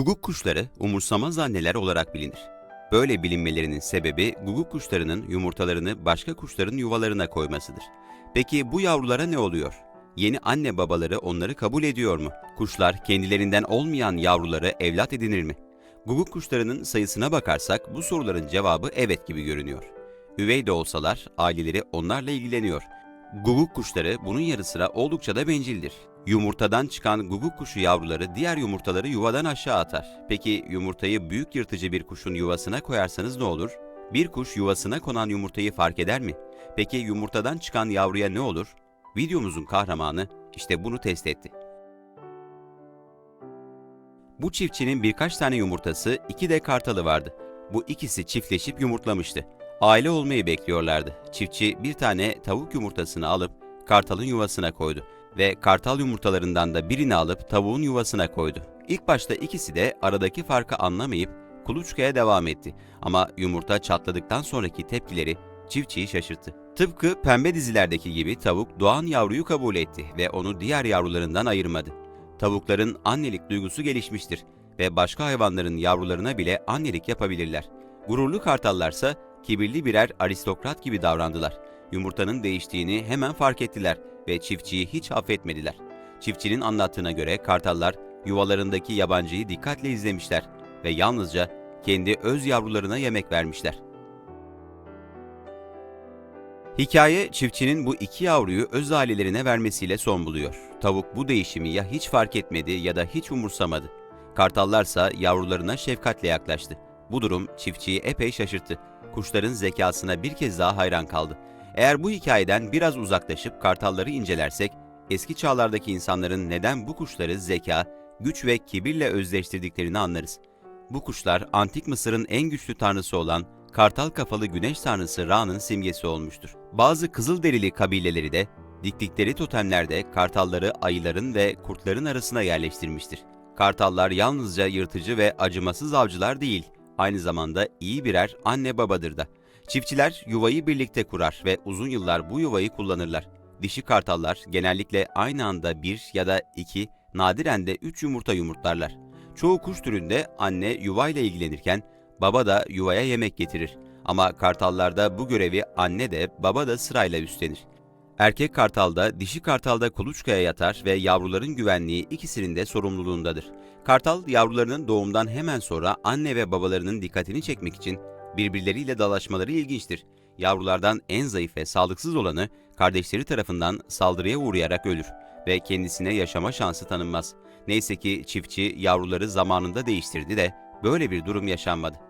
Guguk kuşları umursamaz anneler olarak bilinir. Böyle bilinmelerinin sebebi guguk kuşlarının yumurtalarını başka kuşların yuvalarına koymasıdır. Peki bu yavrulara ne oluyor? Yeni anne babaları onları kabul ediyor mu? Kuşlar kendilerinden olmayan yavruları evlat edinir mi? Guguk kuşlarının sayısına bakarsak bu soruların cevabı evet gibi görünüyor. Üvey de olsalar aileleri onlarla ilgileniyor. Guguk kuşları bunun yanı sıra oldukça da bencildir. Yumurtadan çıkan guguk kuşu yavruları diğer yumurtaları yuvadan aşağı atar. Peki yumurtayı büyük yırtıcı bir kuşun yuvasına koyarsanız ne olur? Bir kuş yuvasına konan yumurtayı fark eder mi? Peki yumurtadan çıkan yavruya ne olur? Videomuzun kahramanı işte bunu test etti. Bu çiftçinin birkaç tane yumurtası, iki de kartalı vardı. Bu ikisi çiftleşip yumurtlamıştı. Aile olmayı bekliyorlardı. Çiftçi bir tane tavuk yumurtasını alıp kartalın yuvasına koydu ve kartal yumurtalarından da birini alıp tavuğun yuvasına koydu. İlk başta ikisi de aradaki farkı anlamayıp kuluçkaya devam etti. Ama yumurta çatladıktan sonraki tepkileri çiftçiyi şaşırttı. Tıpkı pembe dizilerdeki gibi tavuk doğan yavruyu kabul etti ve onu diğer yavrularından ayırmadı. Tavukların annelik duygusu gelişmiştir ve başka hayvanların yavrularına bile annelik yapabilirler. Gururlu kartallarsa kibirli birer aristokrat gibi davrandılar. Yumurtanın değiştiğini hemen fark ettiler ve çiftçiyi hiç affetmediler. Çiftçinin anlattığına göre kartallar yuvalarındaki yabancıyı dikkatle izlemişler ve yalnızca kendi öz yavrularına yemek vermişler. Hikaye çiftçinin bu iki yavruyu öz ailelerine vermesiyle son buluyor. Tavuk bu değişimi ya hiç fark etmedi ya da hiç umursamadı. Kartallarsa yavrularına şefkatle yaklaştı. Bu durum çiftçiyi epey şaşırttı. Kuşların zekasına bir kez daha hayran kaldı. Eğer bu hikayeden biraz uzaklaşıp kartalları incelersek, eski çağlardaki insanların neden bu kuşları zeka, güç ve kibirle özleştirdiklerini anlarız. Bu kuşlar antik Mısır'ın en güçlü tanrısı olan kartal kafalı güneş tanrısı Ra'nın simgesi olmuştur. Bazı Kızılderili kabileleri de diktikleri totemlerde kartalları ayıların ve kurtların arasına yerleştirmiştir. Kartallar yalnızca yırtıcı ve acımasız avcılar değil, aynı zamanda iyi birer anne babadır da. Çiftçiler yuvayı birlikte kurar ve uzun yıllar bu yuvayı kullanırlar. Dişi kartallar genellikle aynı anda bir ya da iki, nadiren de üç yumurta yumurtlarlar. Çoğu kuş türünde anne yuvayla ilgilenirken baba da yuvaya yemek getirir. Ama kartallarda bu görevi anne de baba da sırayla üstlenir. Erkek kartalda dişi kartalda kuluçkaya yatar ve yavruların güvenliği ikisinin de sorumluluğundadır. Kartal yavrularının doğumdan hemen sonra anne ve babalarının dikkatini çekmek için birbirleriyle dalaşmaları ilginçtir. Yavrulardan en zayıf ve sağlıksız olanı kardeşleri tarafından saldırıya uğrayarak ölür ve kendisine yaşama şansı tanınmaz. Neyse ki çiftçi yavruları zamanında değiştirdi de böyle bir durum yaşanmadı.